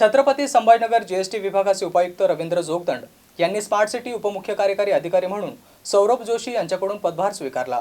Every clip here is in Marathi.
छत्रपती संभाजीनगर जीएसटी विभागाचे उपायुक्त रवींद्र जोगदंड यांनी स्मार्ट सिटी उपमुख्य कार्यकारी अधिकारी म्हणून सौरभ जोशी यांच्याकडून पदभार स्वीकारला.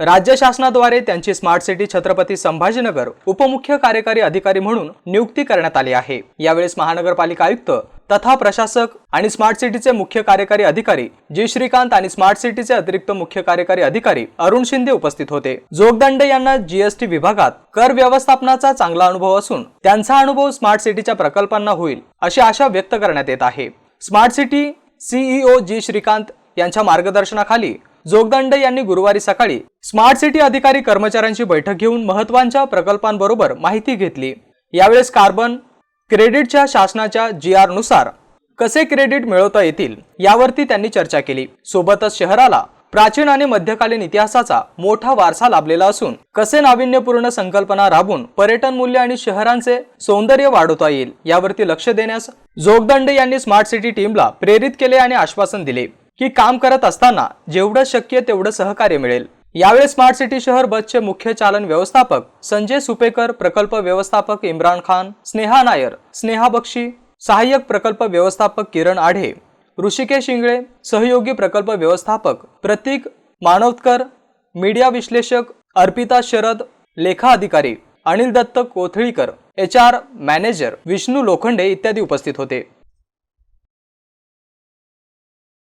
राज्य शासनाद्वारे त्यांची स्मार्ट सिटी छत्रपती संभाजीनगर उपमुख्य कार्यकारी अधिकारी म्हणून नियुक्ती करण्यात आली आहे. यावेळेस महानगरपालिका आयुक्त तथा प्रशासक आणि स्मार्ट सिटीचे मुख्य कार्यकारी अधिकारी जी. श्रीकांत आणि स्मार्ट सिटीचे अतिरिक्त मुख्य कार्यकारी अधिकारी अरुण शिंदे उपस्थित होते. जोगदंड यांना जीएसटी विभागात कर व्यवस्थापनाचा चांगला अनुभव असून त्यांचा अनुभव स्मार्ट सिटीच्या प्रकल्पांना होईल अशी आशा व्यक्त करण्यात येत आहे. Smart city CEO G. Shrikant यांच्या मार्गदर्शनाखाली जोगदंड यांनी गुरुवारी सकाळी स्मार्ट सिटी अधिकारी कर्मचाऱ्यांची बैठक घेऊन महत्त्वाच्या प्रकल्पांबरोबर माहिती घेतली. यावेळेस कार्बन क्रेडिटच्या शासनाच्या जी आरनुसार कसे क्रेडिट मिळवता येतील यावरती त्यांनी चर्चा केली. सोबतच शहराला प्राचीन आणि मध्यकालीन इतिहासाचा मोठा वारसा लाभलेला असून कसे नाविन्यपूर्ण संकल्पना राबून पर्यटन मूल्य आणि शहरांचे सौंदर्य वाढवता येईल यावरती लक्ष देण्यास जोगदंडे यांनी स्मार्ट सिटी टीमला प्रेरित केले आणि आश्वासन दिले की काम करत असताना जेवढं शक्य तेवढं सहकार्य मिळेल. यावेळी स्मार्ट सिटी शहर बसचे मुख्य चालन व्यवस्थापक संजय सुपेकर प्रकल्प व्यवस्थापक इम्रान खान स्नेहा नायर स्नेहा बक्षी सहाय्यक प्रकल्प व्यवस्थापक किरण आढे ऋषिकेश इंगळे सहयोगी प्रकल्प व्यवस्थापक प्रतीक मानवतकर मीडिया विश्लेषक अर्पिता शरद लेखा अधिकारी Anil Datt Kothalikar H R manager Vishnu Lokhande इत्यादी उपस्थित होते.